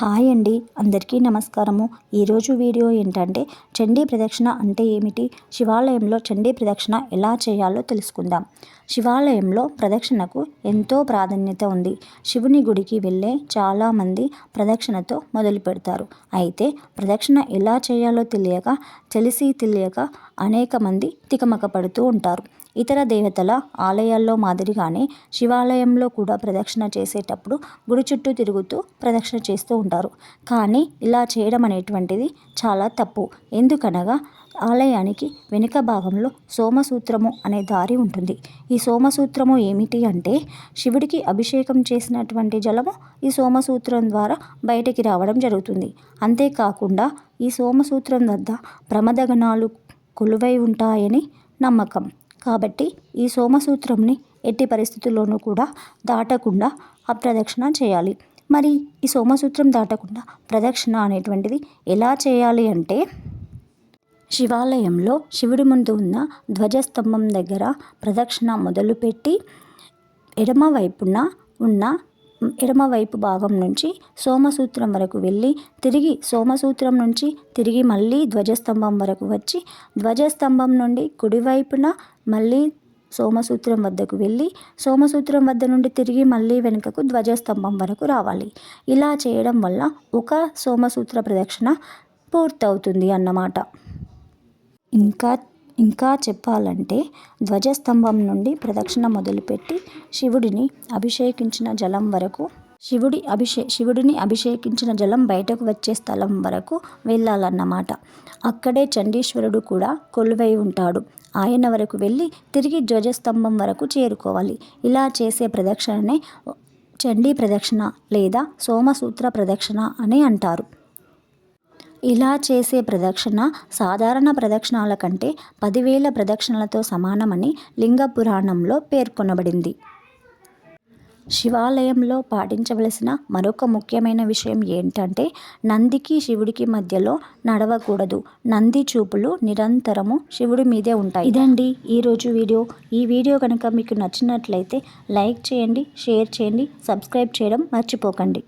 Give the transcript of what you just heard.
Hi అండి. అందరికీ నమస్కారము. ఈరోజు వీడియో ఏంటంటే చండీ ప్రదక్షిణ అంటే ఏమిటి? శివాలయంలో చండీ ప్రదక్షిణ ఎలా చేయాలో తెలుసుకుందాం. శివాలయంలో ప్రదక్షిణకు ఎంతో ప్రాధాన్యత ఉంది. శివుని గుడికి వెళ్ళే చాలామంది ప్రదక్షిణతో మొదలు పెడతారు. అయితే ప్రదక్షిణ ఎలా చేయాలో తెలియక తెలిసి తెలియక అనేక మంది తికమక పడుతూ ఉంటారు. ఇతర దేవతల ఆలయాల్లో మాదిరిగానే శివాలయంలో కూడా ప్రదక్షిణ చేసేటప్పుడు గుడి చుట్టూ తిరుగుతూ ప్రదక్షిణ చేస్తూ ఉంటారు. కానీ ఇలా చేయడం అనేటువంటిది చాలా తప్పు. ఎందుకనగా ఆలయానికి వెనుక భాగంలో సోమసూత్రము అనే దారి ఉంటుంది. ఈ సోమసూత్రము ఏమిటి అంటే శివుడికి అభిషేకం చేసినటువంటి జలము ఈ సోమసూత్రం ద్వారా బయటికి రావడం జరుగుతుంది. అంతేకాకుండా ఈ సోమసూత్రం వద్ద ప్రమదగణాలు కొలువై ఉంటాయని నమ్మకం. కాబట్టి ఈ సోమసూత్రంని ఎట్టి పరిస్థితుల్లోనూ కూడా దాటకుండా అప్రదక్షిణ చేయాలి. మరి ఈ సోమసూత్రం దాటకుండా ప్రదక్షిణ అనేటువంటిది ఎలా చేయాలి అంటే శివాలయంలో శివుడి ముందు ఉన్న ధ్వజస్తంభం దగ్గర ప్రదక్షిణ మొదలుపెట్టి ఎడమ వైపున ఉన్న ఎడమవైపు భాగం నుంచి సోమసూత్రం వరకు వెళ్ళి తిరిగి సోమసూత్రం నుంచి తిరిగి మళ్ళీ ధ్వజస్తంభం వరకు వచ్చి ధ్వజస్తంభం నుండి కుడివైపున మళ్ళీ సోమసూత్రం వద్దకు వెళ్ళి సోమసూత్రం వద్ద నుండి తిరిగి మళ్ళీ వెనుకకు ధ్వజస్తంభం వరకు రావాలి. ఇలా చేయడం వల్ల ఒక సోమసూత్ర ప్రదక్షిణ పూర్తవుతుంది అన్నమాట. ఇంకా ఇంకా చెప్పాలంటే ధ్వజస్తంభం నుండి ప్రదక్షిణ మొదలుపెట్టి శివుడిని అభిషేకించిన జలం వరకు శివుడి అభిషే శివుడిని అభిషేకించిన జలం బయటకు వచ్చే స్థలం వరకు వెళ్ళాలన్నమాట. అక్కడే చండీశ్వరుడు కూడా కొలువై ఉంటాడు. ఆయన వరకు వెళ్ళి తిరిగి ధ్వజస్తంభం వరకు చేరుకోవాలి. ఇలా చేసే ప్రదక్షిణనే చండీ ప్రదక్షిణ లేదా సోమసూత్ర ప్రదక్షిణ అని అంటారు. ఇలా చేసే ప్రదక్షిణ సాధారణ ప్రదక్షిణాల కంటే పదివేల ప్రదక్షిణలతో సమానమని లింగ పురాణంలో పేర్కొనబడింది. శివాలయంలో పాటించవలసిన మరొక ముఖ్యమైన విషయం ఏంటంటే నందికి శివుడికి మధ్యలో నడవకూడదు. నంది చూపులు నిరంతరము శివుడి మీదే ఉంటాయి. ఇదండి ఈరోజు వీడియో. ఈ వీడియో కనుక మీకు నచ్చినట్లయితే లైక్ చేయండి షేర్ చేయండి సబ్స్క్రైబ్ చేయడం మర్చిపోకండి.